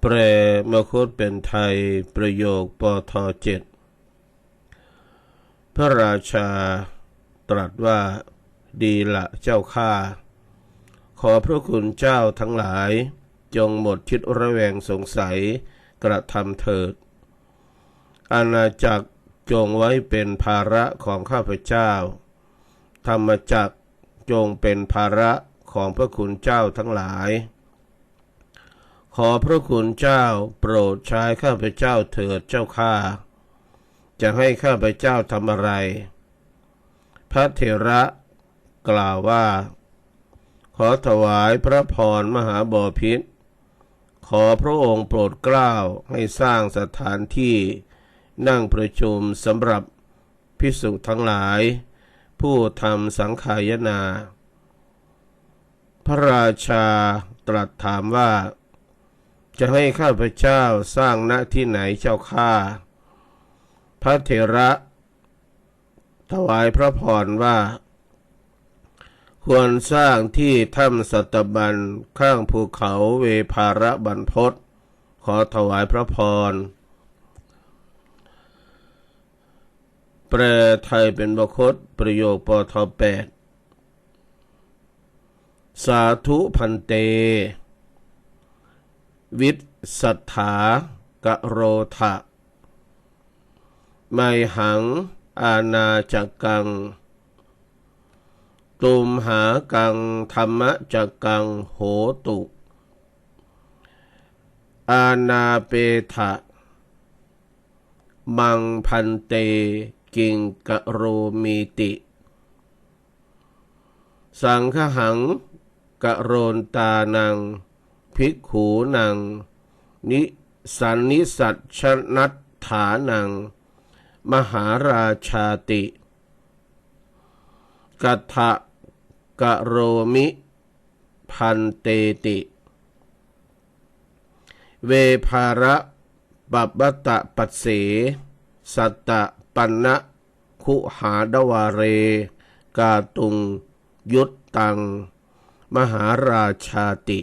แปลมคตเป็นไทยประโยคปทเจ็ดพระราชาตรัสว่าดีละเจ้าข้าขอพระคุณเจ้าทั้งหลาย จงหมดคิดระแวงสงสัยกระทำเถิด อาณาจักรจงไว้เป็นภาระของข้าพเจ้า ธรรมจักรจงเป็นภาระของพระคุณเจ้าทั้งหลาย ขอพระคุณเจ้าโปรดใช้ข้าพเจ้าเถิดเจ้าข้าจะให้ข้าพเจ้าทำอะไร พระเถระกล่าวว่า ขอถวายพระพรมหาบอพิษ ขอพระองค์โปรดเกล้าให้สร้างสถานที่นั่งประชุมสำหรับพิสุทั้งหลาย ผู้ทำสังขายนา พระราชาตรัสถามว่า จะให้ข้าพเจ้าสร้างณที่ไหนเจ้าข้าพระเถระ ถวายพระพรว่า ควรสร้างที่ถ้ำสัตบันข้างภูเขาเวภาระบรรพศขอถวายพระพร แปลไทยเป็นบคตประโยคปทแปดสาธุพันเต วิสัทธากะโรทะไมหัง อาณาจักกัง ตุมหากังธรรมจักกังโหตุ อาณาเปทะ มังพันเตกิงกะโรมีติ สังฆหังกะโรนตานัง ภิกขูนัง นิสันนิสัตชนัตถานัง มหาราชาติกัทะกะโรมิ พันเตติ เวภาระปับบตะปัสเส สัตตะปันนะคุหาดวาเร กาตุง ยุตตัง มหาราชาติ